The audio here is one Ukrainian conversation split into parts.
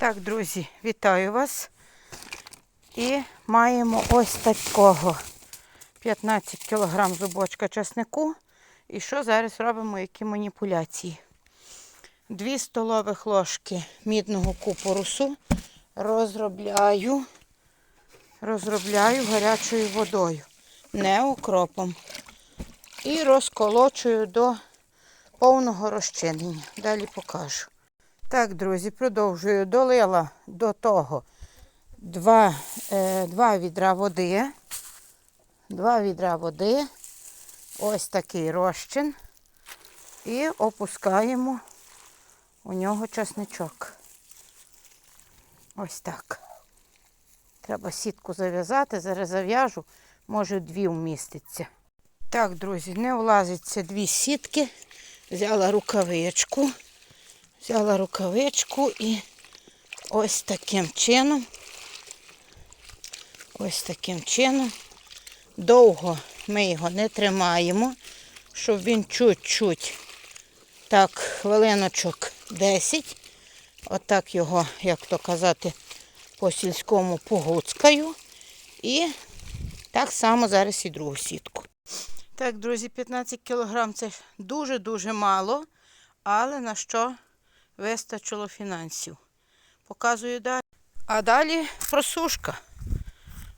Так, друзі, вітаю вас. І маємо ось такого 15 кг зубочка часнику. І що зараз робимо, які маніпуляції? Дві столових ложки мідного купорусу розробляю, розробляю гарячою водою, не укропом. І розколочую до повного розчинення. Далі покажу. Так, друзі, продовжую. Долила до того два, е, два відра води. Два відра води. Ось такий розчин. І опускаємо у нього часничок. Ось так. Треба сітку зав'язати, зараз зав'яжу, може дві вміститься. Так, друзі, не влазиться дві сітки. Взяла рукавичку. Взяла рукавичку і ось таким чином. Ось таким чином. Довго ми його не тримаємо, щоб він чуть-чуть, так, хвилиночок 10. Отак його, як то казати, по сільському погуцкаю. І так само зараз і другу сітку. Так, друзі, 15 кг це дуже-дуже мало, але на що вистачило фінансів. Показую далі. А далі просушка.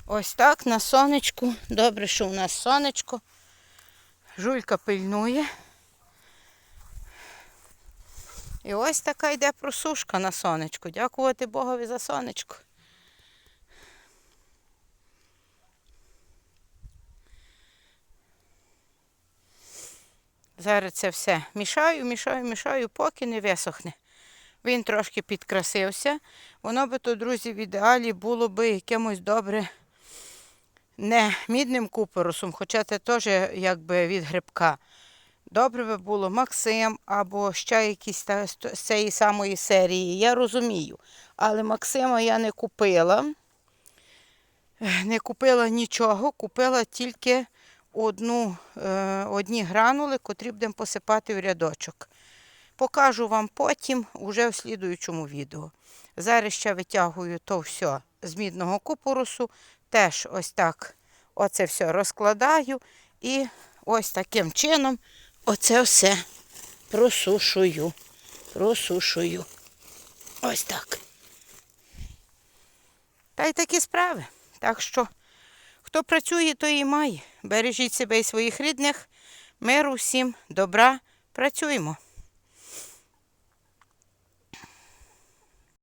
Ось так на сонечку. Добре, що у нас сонечко. Жулька пильнує. І ось така йде просушка на сонечку. Дякувати Богові за сонечко. Зараз це все мішаю, мішаю, мішаю, поки не висохне. Він трошки підкрасився. Воно би то, друзі, в ідеалі було би якимось добре не мідним купоросом, хоча це теж якби від грибка. Добре би було Максим або ще якісь та, з цієї самої серії. Я розумію. Але Максима я не купила. Не купила нічого, купила тільки одну, е, одні гранули, котрі будемо посипати в рядочок. Покажу вам потім, уже в слідуючому відео. Зараз ще витягую то все з мідного купорусу. Теж ось так оце все розкладаю і ось таким чином оце все просушую. Просушую. Ось так. Та й такі справи. Так що, хто працює, той і має. Бережіть себе і своїх рідних. Миру всім, добра. Працюємо.